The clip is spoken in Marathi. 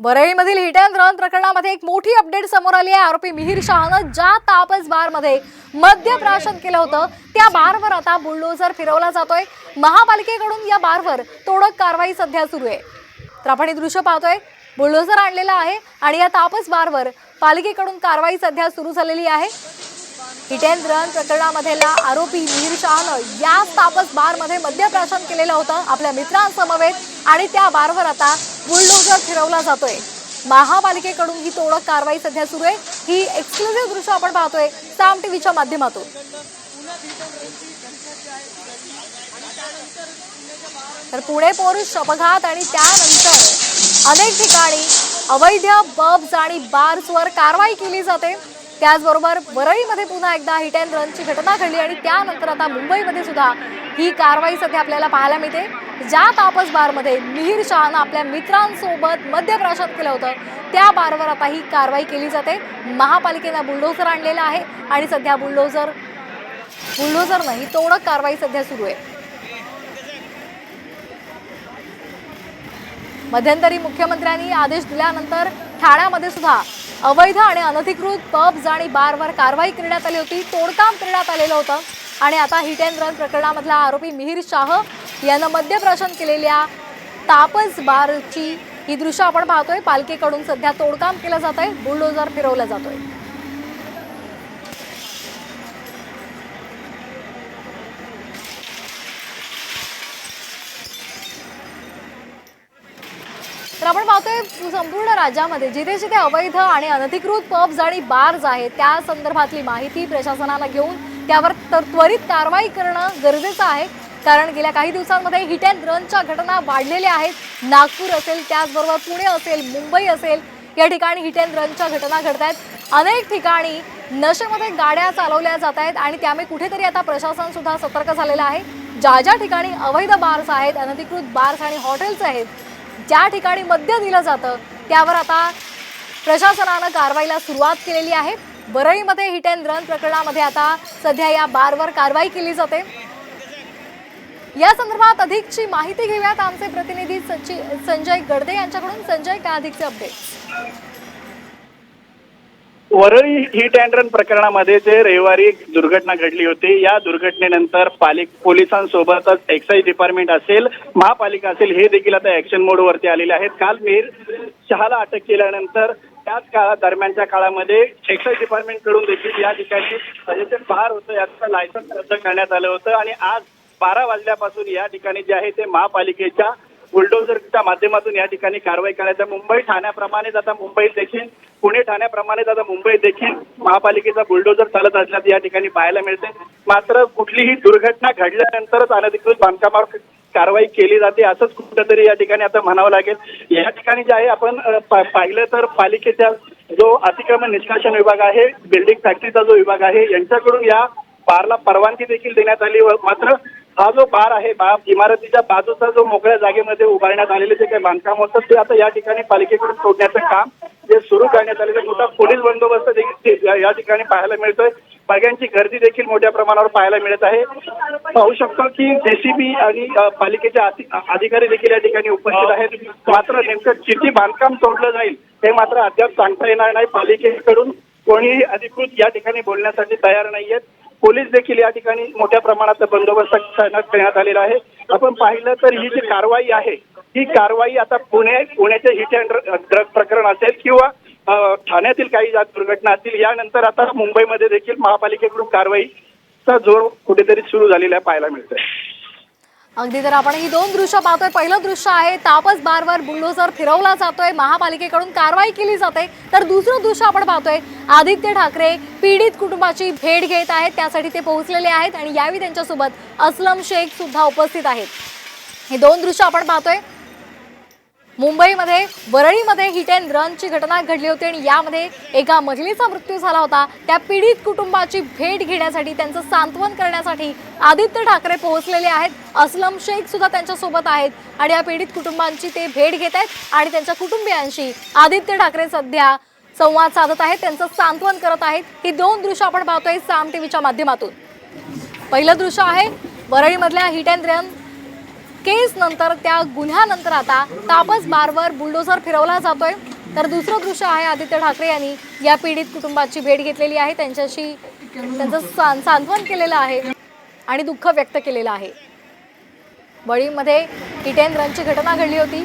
वरळीमधील हिट अँड रन प्रकरणामध्ये एक मोठी अपडेट समोर आली आहे. आरोपी मिहिर शहानं ज्या तापस बारमध्ये मद्यप्राशन केलं होतं त्या बारवर आता बुलडोझर फिरवला जातोय. महापालिकेकडून या बारवर तोडक कारवाई सध्या सुरू आहे. तर आपण हे दृश्य पाहतोय. बुलडोझर आणलेला आहे आणि या तापस बारवर पालिकेकडून कारवाई सध्या सुरू झालेली आहे. हिट अँड रन प्रकरणामधला आरोपी मिहिर शहानं या तापस बारमध्ये मद्यप्राशन केलेलं होतं आपल्या मित्रांसमवेत आणि त्या बारवर आता बुलडोजर फिरवला जातोय. महापालिकेकडून ही तोडक कारवाई सध्या सुरू आहे. ही एक्सक्लुझिव्ह दृश्य आपण पाहतोय साम टीव्हीच्या माध्यमातून. तर पुणे पोरुष अपघात आणि त्यानंतर अनेक ठिकाणी अवैध बब्स आणि बार्सवर कारवाई केली जाते. त्याचबरोबर वरळीमध्ये पुन्हा एकदा हिट अँड रनची घटना घडली आणि त्यानंतर आता मुंबईमध्ये सुद्धा ही कारवाई सध्या आपल्याला पाहायला मिळते. ज्या तापस बारमध्ये मिहीर शहानं आपल्या मित्रांसोबत मद्यप्राशन केलं होतं त्या बारवर आता ही कारवाई केली जाते. महापालिकेनं बुलडोझर आणलेला आहे आणि सध्या बुलडोझर बुलडोझर नाही तोडक कारवाई सध्या सुरू आहे. मध्यंतरी मुख्यमंत्र्यांनी आदेश दिल्यानंतर ठाण्यामध्ये सुद्धा अवैध आणि अनधिकृत पब्ज आणि बारवर कारवाई करण्यात आली होती तोडकाम करण्यात आलेलं होतं. आणि आता हिट अँड रन प्रकरणामधला आरोपी मिहीर शाह यानं मद्यप्राशन केलेल्या तापस बारची ही दृश्य आपण पाहतोय. पालखीकडून सध्या तोडकाम केलं जात आहे बुलडोजर फिरवला जातोय. तर आपण पाहतोय संपूर्ण राज्यामध्ये जिथे जिथे अवैध आणि अनधिकृत पब्स आणि बार्स आहेत त्या संदर्भातली माहिती प्रशासनाला घेऊन त्यावर तर त्वरित कारवाई करणं गरजेचं आहे. कारण गेल्या काही दिवसांमध्ये हिट अँड रनच्या घटना वाढलेल्या आहेत. नागपूर असेल त्याचबरोबर पुणे असेल मुंबई असेल या ठिकाणी हिट अँड रनच्या घटना घडत आहेत. अनेक ठिकाणी नशेमध्ये गाड्या चालवल्या जात आहेत आणि त्यामुळे कुठेतरी आता प्रशासन सुद्धा सतर्क झालेलं आहे. ज्या ज्या ठिकाणी अवैध बार्स आहेत अनधिकृत बार्स आणि हॉटेल्स आहेत ज्या ठिकाणी मद्य दिलं जातं त्यावर आता प्रशासनानं कारवाईला सुरुवात केलेली आहे. बरईमध्ये हिट अँड रन प्रकरणामध्ये आता सध्या या बारवर कारवाई केली जाते. या संदर्भात अधिकची माहिती घेऊयात आमचे प्रतिनिधी संजय गडदे यांच्याकडून. संजय काय अधिकचे update Worli hit and run प्रकरणामध्ये जे रविवारी दुर्घटना घडली होती या दुर्घटनेनंतर पालिक पोलिसांसोबतच एक्साईज डिपार्टमेंट असेल महापालिका असेल हे देखील आता ऍक्शन मोडवरती आलेले आहेत. काल मीर शहाला अटक केल्यानंतर त्याच काळात दरम्यानच्या काळामध्ये एक्साईज डिपार्टमेंटकडून देखील या ठिकाणी जे होतं याचं लायसन्स रद्द करण्यात आलं होतं आणि आज बारा वाजल्यापासून या ठिकाणी जे आहे ते महापालिकेच्या बुलडोझरच्या माध्यमातून या ठिकाणी कारवाई करायचं मुंबई ठाण्याप्रमाणेच आता मुंबईत देखील पुणे ठाण्याप्रमाणेच आता मुंबईत देखील महापालिकेचा बुलडोझर चालत असल्याचं या ठिकाणी पाहायला मिळते मात्र कुठलीही दुर्घटना घडल्यानंतरच अनधिकृत बांधकामावर कारवाई केली जाते असंच कुठंतरी या ठिकाणी आता म्हणावं लागेल. या ठिकाणी जे आहे आपण पाहिलं तर पालिकेच्या जो अतिक्रमण निष्कासन विभाग आहे बिल्डिंग फॅक्टरीचा जो विभाग आहे यांच्याकडून या बारला परवानगी देखील देण्यात आली व मात्र हा जो बार आहे बार इमारतीच्या बाजूचा जो मोकळ्या जागेमध्ये उभारण्यात आलेले जे काही बांधकाम होतं ते आता या ठिकाणी पालिकेकडून सोडण्याचं काम जे सुरू करण्यात आलेलं मोठा पोलीस बंदोबस्त देखील या- ठिकाणी पाहायला मिळतोय. बाग्यांची गर्दी देखील मोठ्या प्रमाणावर पाहायला मिळत आहे. पाहू शकतो की जेसीबी आणि पालिकेचे अधिकारी देखील या ठिकाणी उपस्थित आहेत. मात्र नेमकं किती बांधकाम तोडलं जाईल हे मात्र अद्याप सांगता येणार नाही. पालिकेकडून कोणीही अधिकृत या ठिकाणी बोलण्यासाठी तयार नाहीयेत. पोलीस देखील या ठिकाणी मोठ्या प्रमाणात बंदोबस्त तैनात करण्यात आलेला आहे. आपण पाहिलं तर ही जी कारवाई आहे ही कारवाई आता पुणे पुण्याचे हिट अँड ड्रग प्रकरण असेल किंवा ठाण्यातील काही ज्या दुर्घटना असतील यानंतर आता मुंबईमध्ये देखील महापालिकेकडून कारवाईचा जोर कुठेतरी सुरू झालेला पाहायला मिळतोय. अगदी तर आपण ही दोन दृश्य पाहतोय. पहिलं दृश्य आहे तापस बारवर बुलडोझर फिरवला जातोय. महापालिकेकडून कारवाई केली जाते. तर दुसरं दृश्य आपण पाहतोय आदित्य ठाकरे पीडित कुटुंबाची भेट घेत आहेत. त्यासाठी ते पोहोचलेले आहेत आणि यावेळी त्यांच्यासोबत असलम शेख सुद्धा उपस्थित आहेत. हे दोन दृश्य आपण पाहतोय. मुंबईमध्ये वरळीमध्ये हिट अँड रनची घटना घडली होती आणि यामध्ये एका महिलेचा मृत्यू झाला होता. त्या पीडित कुटुंबाची भेट घेण्यासाठी त्यांचं सांत्वन करण्यासाठी आदित्य ठाकरे पोहोचलेले आहेत. अस्लम शेख सुद्धा त्यांच्यासोबत आहेत आणि या पीडित कुटुंबांची ते भेट घेत आहेत आणि त्यांच्या कुटुंबियांशी आदित्य ठाकरे सध्या संवाद साधत आहेत त्यांचं सांत्वन करत आहेत. ही दोन दृश्य आपण पाहतोय साम टीव्हीच्या माध्यमातून. पहिलं दृश्य आहे वरळीमधल्या हिट अँड रन केस नंतर त्या गुन्ह्यानंतर आता तापस बारवर बुलडोझर फिरवला जातोय. तर दुसरं दृश्य आहे आदित्य ठाकरे यांनी या पीडित कुटुंबाची भेट घेतलेली आहे. त्यांच्याशी त्यांचं सांत्वन केलेलं आहे आणि दुःख व्यक्त केलेलं आहे. बळीमध्ये इटेंद्रांची घटना घडली होती.